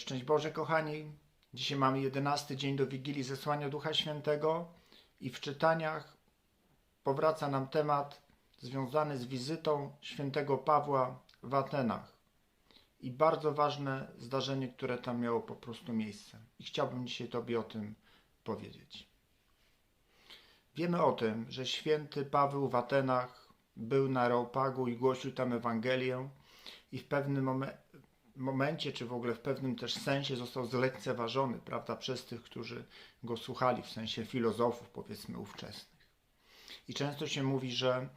Szczęść Boże, kochani. Dzisiaj mamy jedenasty dzień do Wigilii Zesłania Ducha Świętego i w czytaniach powraca nam temat związany z wizytą świętego Pawła w Atenach i bardzo ważne zdarzenie, które tam miało po prostu miejsce. I chciałbym dzisiaj Tobie o tym powiedzieć. Wiemy o tym, że święty Paweł w Atenach był na Areopagu i głosił tam Ewangelię i w pewnym momen- momencie, czy w ogóle w pewnym też sensie został zlekceważony, prawda, przez tych, którzy go słuchali, w sensie filozofów, powiedzmy, ówczesnych. I często się mówi, że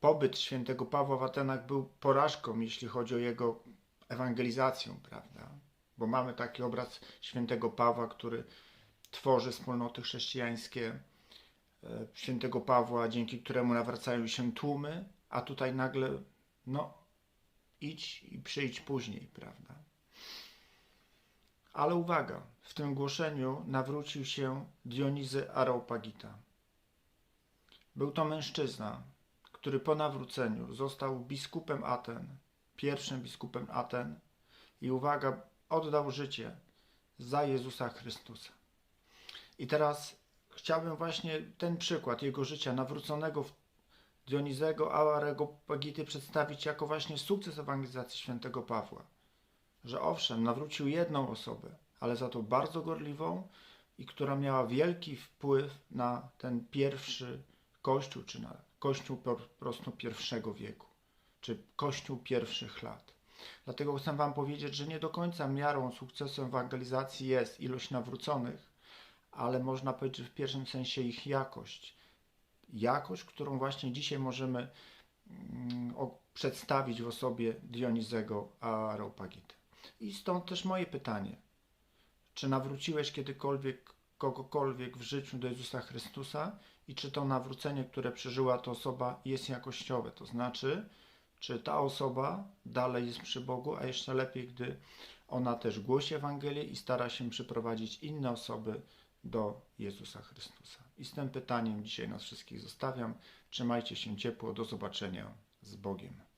pobyt świętego Pawła w Atenach był porażką, jeśli chodzi o jego ewangelizację, prawda? Bo mamy taki obraz świętego Pawła, który tworzy wspólnoty chrześcijańskie, e, świętego Pawła, dzięki któremu nawracają się tłumy, a tutaj nagle, no, idź i przyjdź później, prawda? Ale uwaga, w tym głoszeniu nawrócił się Dionizy Areopagita. Był to mężczyzna, który po nawróceniu został biskupem Aten, pierwszym biskupem Aten i uwaga, oddał życie za Jezusa Chrystusa. I teraz chciałbym właśnie ten przykład jego życia nawróconego w Dionizego Areopagity przedstawić jako właśnie sukces ewangelizacji świętego Pawła. Że owszem, nawrócił jedną osobę, ale za to bardzo gorliwą i która miała wielki wpływ na ten pierwszy kościół, czy na kościół po prostu pierwszego wieku, czy kościół pierwszych lat. Dlatego chcę Wam powiedzieć, że nie do końca miarą sukcesu ewangelizacji jest ilość nawróconych, ale można powiedzieć, w pierwszym sensie ich jakość jakość, którą właśnie dzisiaj możemy mm, przedstawić w osobie Dionizego Areopagity. I stąd też moje pytanie. Czy nawróciłeś kiedykolwiek kogokolwiek w życiu do Jezusa Chrystusa i czy to nawrócenie, które przeżyła ta osoba jest jakościowe? To znaczy, czy ta osoba dalej jest przy Bogu, a jeszcze lepiej, gdy ona też głosi Ewangelię i stara się przyprowadzić inne osoby do Jezusa Chrystusa. I z tym pytaniem dzisiaj nas wszystkich zostawiam. Trzymajcie się ciepło. Do zobaczenia z Bogiem.